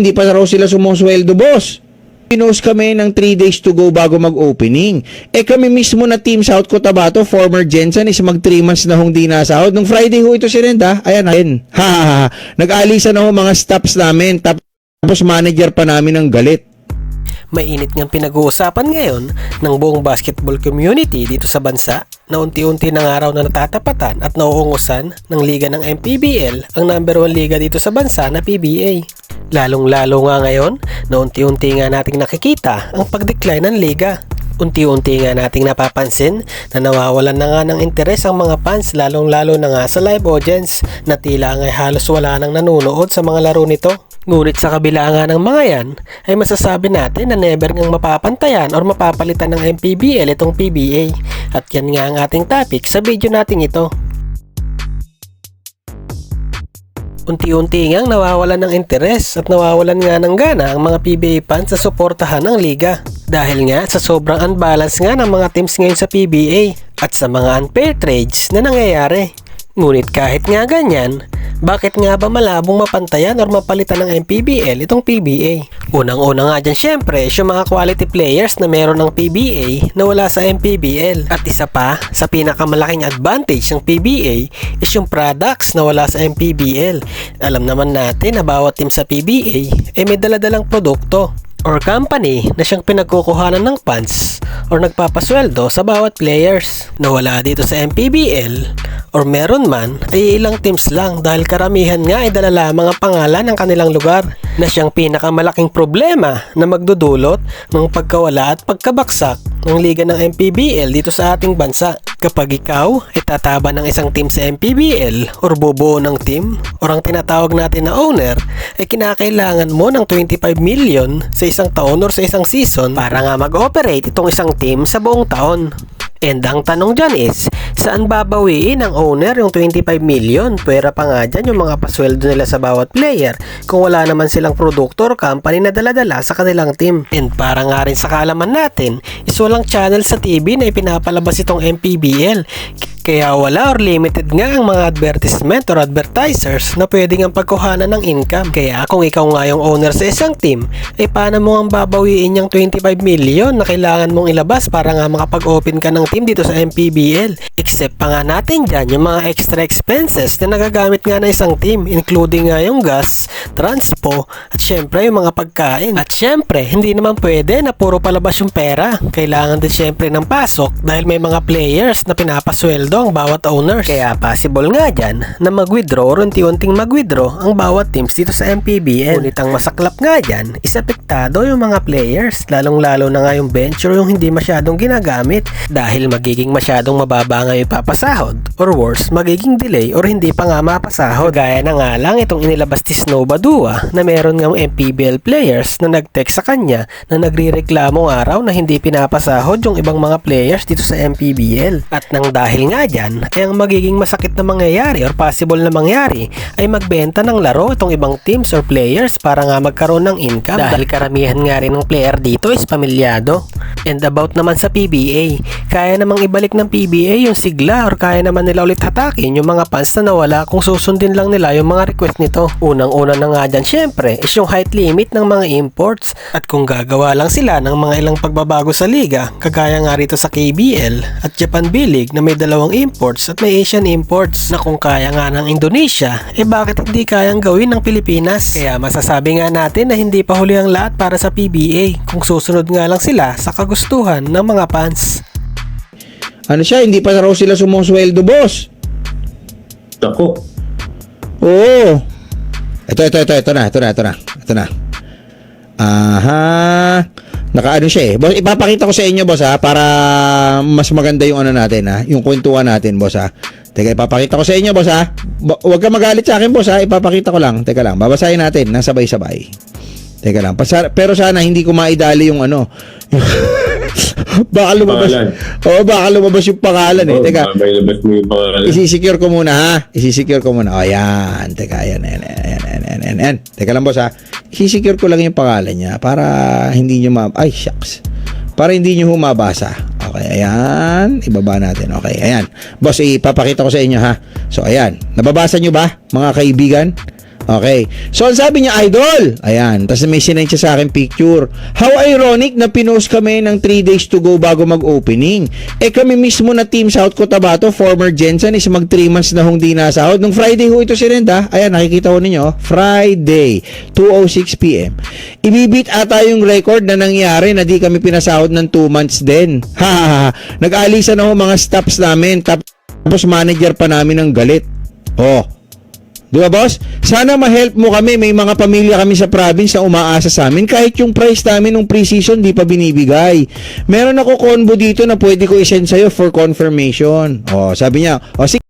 Hindi pa raw sila sumusweldo, boss. Pinost kami ng 3 days to go bago mag-opening. Eh kami mismo na Team South Cotabato, former Jensen, is mag 3 months na hong di nasahod. Nung Friday ho ito si Renda, ayan, ayan. Ha, ha, ha. Nag-alisa na ho mga staffs namin. Tapos manager pa namin ng galit. Mainit ngang pinag-uusapan ngayon ng buong basketball community dito sa bansa na unti-unti ng araw na natatapatan at nauungusan ng liga ng MPBL ang number 1 liga dito sa bansa na PBA. Lalong-lalo nga ngayon na unti-unti nga nating nakikita ang pag-decline ng liga. Unti-unti nga nating napapansin na nawawalan na nga ng interes ang mga fans lalong-lalo na nga sa live audience na tila nga halos wala nang nanonood sa mga laro nito. Ngunit sa kabila nga ng mga yan, ay masasabi natin na never ngang mapapantayan or mapapalitan ng MPBL itong PBA. At yan nga ang ating topic sa video nating ito. Unti-unti ngang nawawalan ng interes at nawawalan nga ng gana ang mga PBA fans sa suportahan ng liga. Dahil nga sa sobrang unbalance nga ng mga teams ngayon sa PBA at sa mga unfair trades na nangyayari. Ngunit kahit nga ganyan, bakit nga ba malabong mapantayan or mapalitan ng MPBL itong PBA? Unang-una nga dyan syempre yung mga quality players na meron ng PBA na wala sa MPBL. At isa pa, sa pinakamalaking advantage ng PBA is yung products na wala sa MPBL. Alam naman natin na bawat team sa PBA ay may daladalang produkto or company na siyang pinagkukuhanan ng funds or nagpapasweldo sa bawat players na wala dito sa MPBL or meron man ay ilang teams lang dahil karamihan nga ay dala lamang ang pangalan ng kanilang lugar na siyang pinakamalaking problema na magdudulot ng pagkawala at pagkabaksak ng liga ng MPBL dito sa ating bansa. Kapag ikaw ay tataba ng isang team sa MPBL or bubuo ng team or ang tinatawag natin na owner ay kinakailangan mo ng 25 million sa isang taon or sa isang season para nga mag-operate itong isang team sa buong taon. And ang tanong dyan is, saan babawiin ng owner yung 25 million? Pwera pa nga dyan yung mga pasweldo nila sa bawat player kung wala naman silang produkto or company na daladala sa kanilang team. And para nga rin sa kaalaman natin, is walang channel sa TV na ipinapalabas itong MPBL. Kaya wala or limited nga ang mga advertisement or advertisers na pwede nga pagkuhanan ng income. Kaya kung ikaw nga yung owner sa isang team, ay paano mo ang babawiin yung 25 million na kailangan mong ilabas para nga makapag-open ka ng team dito sa MPBL. Except pa nga natin dyan yung mga extra expenses na nagagamit nga ng isang team including nga yung gas, transpo, at syempre yung mga pagkain. At syempre, hindi naman pwede na puro palabas yung pera. Kailangan din syempre ng pasok dahil may mga players na pinapasweldo ang bawat owners. Kaya possible nga dyan na mag-withdraw or unti-unting mag-withdraw ang bawat teams dito sa MPBL. Ngunit ang masaklap nga dyan is apektado yung mga players lalong-lalo na nga yung bench or yung hindi masyadong ginagamit dahil magiging masyadong mababa nga yung papasahod or worse, magiging delay or hindi pa nga mapasahod. Gaya na nga lang itong inilabas ni Snow Badua na meron nga MPBL players na nag-text sa kanya na nagre-reklamo araw na hindi pinapasahod yung ibang mga players dito sa MPBL. At nang dahil nga dyan, ay ang magiging masakit na mangyayari or possible na mangyari ay magbenta ng laro itong ibang teams or players para nga magkaroon ng income dahil karamihan nga rin ng player dito is pamilyado. And about naman sa PBA, kaya namang ibalik ng PBA yung sigla or kaya naman nila ulit hatakin yung mga fans na nawala kung susundin lang nila yung mga request nito. Unang-una na nga dyan syempre is yung height limit ng mga imports at kung gagawa lang sila ng mga ilang pagbabago sa liga kagaya nga rito sa KBL at Japan B-League na may dalawang imports at may Asian imports na kung kaya nga ng Indonesia eh bakit hindi kayang gawin ng Pilipinas? Kaya masasabi nga natin na hindi pa huli ang lahat para sa PBA kung susunod nga lang sila sa kagustuhan ng mga fans. Ano siya, hindi pa raw sila sumusweldo, boss. Ako, Oo. Ito, ito, ito, ito na, ito na, ito na, ito na. Aha. Nakaano siya eh. Boss, ipapakita ko sa inyo, boss ha, para mas maganda yung ano natin ha, yung kwentuhan natin, boss ha. Teka, ipapakita ko sa inyo, boss ha. Ba- Huwag ka magalit sa akin, boss ha. Ipapakita ko lang. Teka lang, babasahin natin, nang sabay-sabay. Teka lang. Pasara, pero sana hindi ko maidali yung ano. baka lumabas. Oo, oh, baka lumabas yung pangalan eh. Oh, Teka. Isisecure ko muna ha. Isisecure ko muna. O, oh, yan. Teka, ayan, ayan, ayan, ayan, ayan, ayan, ayan. Teka lang boss ha. Isisecure ko lang yung pangalan niya para hindi nyo ma... Ay, shucks. Para hindi nyo humabasa. Okay, ayan. Ibaba natin. Okay, ayan. Boss, ipapakita ko sa inyo ha. So, ayan. Nababasa nyo ba, mga kaibigan? Okay. So, ang sabi niya, idol. Ayan. Tapos may sinend siya sa akin picture. How ironic na pinost kami ng 3 days to go bago mag-opening. Eh kami mismo na Team South Cotabato, former Jensen, is mag 3 months na hong di nasahod. Nung Friday ho ito sinend ha. Ayan, nakikita ko ninyo. Friday, 2.06pm. Ibibit ata yung record na nangyari na di kami pinasahod ng 2 months din. Ha, ha, ha. Nag-alisan na ho mga staffs namin. Tapos manager pa namin ng galit. Oh, Di ba, boss? Sana ma-help mo kami. May mga pamilya kami sa province na umaasa sa amin. Kahit yung price namin nung pre-season, di pa binibigay. Meron ako combo dito na pwede ko isend sa'yo for confirmation. O, sabi niya, o sige.